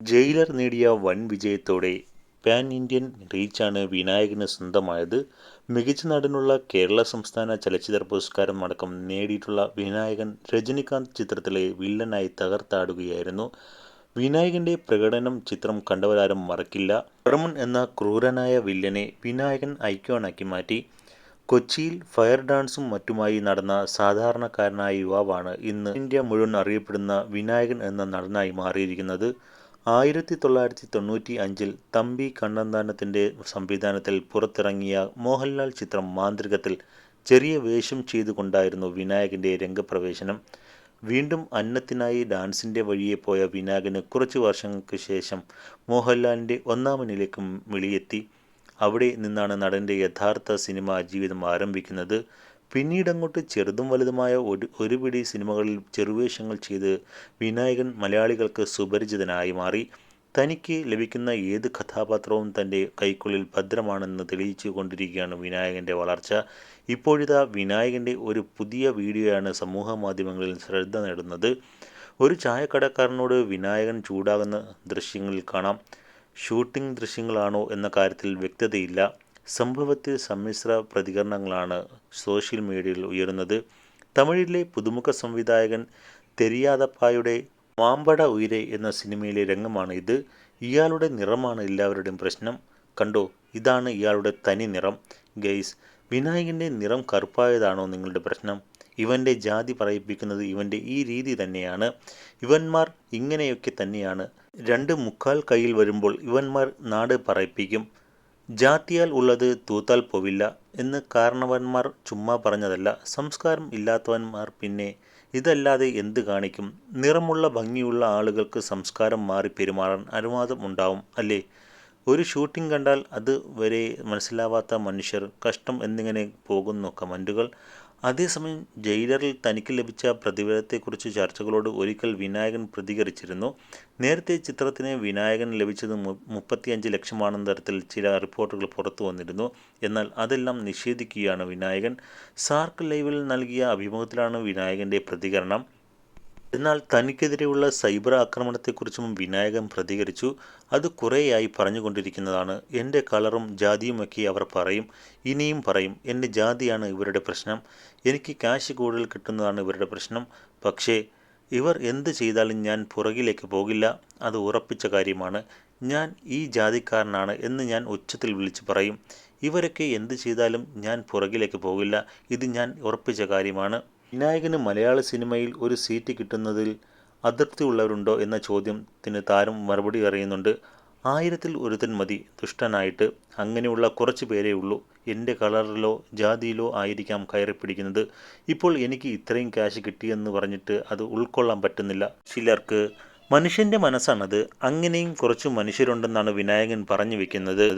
Jailer നേടിയ വൻ വിജയത്തോടെ പാൻ ഇന്ത്യൻ റീച്ചാണ് വിനായകന് സ്വന്തമായത്. മികച്ച നടനുള്ള കേരള സംസ്ഥാന ചലച്ചിത്ര പുരസ്കാരം അടക്കം നേടിയിട്ടുള്ള വിനായകൻ രജനികാന്ത് ചിത്രത്തിലെ വില്ലനായി തകർത്താടുകയായിരുന്നു. വിനായകന്റെ പ്രകടനം ചിത്രം കണ്ടവരാരും മറക്കില്ല. റമൺ എന്ന ക്രൂരനായ വില്ലനെ വിനായകൻ ഐക്യോണാക്കി മാറ്റി. കൊച്ചിയിൽ ഫയർ ഡാൻസും മറ്റുമായി നടന്ന സാധാരണക്കാരനായ യുവാവാണ് ഇന്ന് ഇന്ത്യ മുഴുവൻ അറിയപ്പെടുന്ന വിനായകൻ എന്ന നടനായി മാറിയിരിക്കുന്നത്. ആയിരത്തി തൊള്ളായിരത്തി തൊണ്ണൂറ്റി അഞ്ചിൽ തമ്പി കണ്ണന്താനത്തിന്റെ സംവിധാനത്തിൽ പുറത്തിറങ്ങിയ മോഹൻലാൽ ചിത്രം മാന്ത്രികത്തിൽ ചെറിയ വേഷം ചെയ്തുകൊണ്ടായിരുന്നു വിനായകന്റെ രംഗപ്രവേശനം. വീണ്ടും അന്നത്തിനായി ഡാൻസിന്റെ വഴിയെ പോയ വിനായകന് കുറച്ച് വർഷങ്ങൾക്ക് ശേഷം മോഹൻലാലിന്റെ ഒന്നാമനിലേക്കും വിളിയെത്തി. അവിടെ നിന്നാണ് നടന്റെ യഥാർത്ഥ സിനിമാ ജീവിതം ആരംഭിക്കുന്നത്. പിന്നീടങ്ങോട്ട് ചെറുതും വലുതുമായ ഒരു ഒരു പിടി സിനിമകളിൽ ചെറുവേഷങ്ങൾ ചെയ്ത് വിനായകൻ മലയാളികൾക്ക് സുപരിചിതനായി മാറി. തനിക്ക് ലഭിക്കുന്ന ഏത് കഥാപാത്രവും തന്റെ കൈക്കുള്ളിൽ ഭദ്രമാണെന്ന് തെളിയിച്ചു കൊണ്ടിരിക്കുകയാണ് വിനായകന്റെ വളർച്ച. ഇപ്പോഴിതാ വിനായകന്റെ ഒരു പുതിയ വീഡിയോയാണ് സമൂഹ മാധ്യമങ്ങളിൽ ശ്രദ്ധ നേടുന്നത്. ഒരു ചായക്കടക്കാരനോട് വിനായകൻ ചൂടാകുന്ന ദൃശ്യങ്ങളിൽ കാണാം. ഷൂട്ടിംഗ് ദൃശ്യങ്ങളാണോ എന്ന കാര്യത്തിൽ വ്യക്തതയില്ല. സംഭവത്തിൽ സമ്മിശ്ര പ്രതികരണങ്ങളാണ് സോഷ്യൽ മീഡിയയിൽ ഉയരുന്നത്. തമിഴിലെ പുതുമുഖ സംവിധായകൻ തെരിയാതപ്പായുടെ മാമ്പട ഉയരെ എന്ന സിനിമയിലെ രംഗമാണ് ഇത്. ഇയാളുടെ നിറമാണ് എല്ലാവരുടെയും പ്രശ്നം. കണ്ടോ? ഇതാണ് ഇയാളുടെ തനി നിറം. ഗെയ്സ് വിനായകന്റെ നിറം കറുപ്പായതാണോ നിങ്ങളുടെ പ്രശ്നം? ഇവന്റെ ജാതി പറയിപ്പിക്കുന്നത് ഇവന്റെ ഈ രീതി തന്നെയാണ്. ഇവന്മാർ ഇങ്ങനെയൊക്കെ തന്നെയാണ്. രണ്ട് മുക്കാൽ കയ്യിൽ വരുമ്പോൾ ഇവന്മാർ നാട് പറയിപ്പിക്കും. ജാതിയാൽ ഉള്ളത് തൂത്താൽ പോവില്ല എന്ന് കാരണവന്മാർ ചുമ്മാ പറഞ്ഞതല്ല. സംസ്കാരം ഇല്ലാത്തവന്മാർ പിന്നെ ഇതല്ലാതെ എന്ത് കാണിക്കും? നിറമുള്ള ഭംഗിയുള്ള ആളുകൾക്ക് സംസ്കാരം മാറി പെരുമാറാൻ അനുവാദം ഉണ്ടാവും അല്ലേ? ഒരു ഷൂട്ടിംഗ് കണ്ടാൽ അത് വരെ മനസ്സിലാവാത്ത മനുഷ്യർ കഷ്ടം എന്നിങ്ങനെ പോകുന്നു കമന്റുകൾ അതേസമയം ജയിലറിൽ തനിക്ക് ലഭിച്ച പ്രതിഫലത്തെക്കുറിച്ച് ചർച്ചകളോട് ഒരിക്കൽ വിനായകൻ പ്രതികരിച്ചിരുന്നു. നേരത്തെ ചിത്രത്തിന് വിനായകൻ ലഭിച്ചത് മുപ്പത്തിയഞ്ച് ലക്ഷമാണെന്ന തരത്തിൽ ചില റിപ്പോർട്ടുകൾ പുറത്തു വന്നിരുന്നു. എന്നാൽ അതെല്ലാം നിഷേധിക്കുകയാണ് വിനായകൻ. സാർക്ക് ലൈവിൽ നൽകിയ അഭിമുഖത്തിലാണ് വിനായകന്റെ പ്രതികരണം. എന്നാൽ തനിക്കെതിരെയുള്ള സൈബർ ആക്രമണത്തെക്കുറിച്ചും വിനായകൻ പ്രതികരിച്ചു. അത് കുറേയായി പറഞ്ഞുകൊണ്ടിരിക്കുന്നതാണ്. എന്റെ കളറും ജാതിയുമൊക്കെ അവർ പറയും. ഇനിയും പറയും. എന്റെ ജാതിയാണ് ഇവരുടെ പ്രശ്നം. എനിക്ക് കാശ് കൂടുതൽ കിട്ടുന്നതാണ് ഇവരുടെ പ്രശ്നം. പക്ഷേ ഇവർ എന്ത് ചെയ്താലും ഞാൻ പുറകിലേക്ക് പോകില്ല. അത് ഉറപ്പിച്ച കാര്യമാണ്. ഞാൻ ഈ ജാതിക്കാരനാണ് എന്ന് ഞാൻ ഉച്ചത്തിൽ വിളിച്ചു പറയും. ഇവരൊക്കെ എന്ത് ചെയ്താലും ഞാൻ പുറകിലേക്ക് പോകില്ല. ഇത് ഞാൻ ഉറപ്പിച്ച കാര്യമാണ്. വിനായകന് മലയാള സിനിമയിൽ ഒരു സീറ്റ് കിട്ടുന്നതിൽ അതൃപ്തിയുള്ളവരുണ്ടോ എന്ന ചോദ്യത്തിന് താരം മറുപടി അറിയുന്നുണ്ട് ആയിരത്തിൽ ഒരുത്തൻ മതി ദുഷ്ടനായിട്ട്. അങ്ങനെയുള്ള കുറച്ച് പേരേ ഉള്ളൂ. എന്റെ കളറിലോ ജാതിയിലോ ആയിരിക്കാം കയറി പിടിക്കുന്നത്. ഇപ്പോൾ എനിക്ക് ഇത്രയും ക്യാഷ് കിട്ടിയെന്ന് പറഞ്ഞിട്ട് അത് ഉൾക്കൊള്ളാൻ പറ്റുന്നില്ല. ചിലർക്ക് മനുഷ്യന്റെ മനസ്സാണത്. അങ്ങനെയും കുറച്ച് മനുഷ്യരുണ്ടെന്നാണ് വിനായകൻ പറഞ്ഞു വെക്കുന്നത്.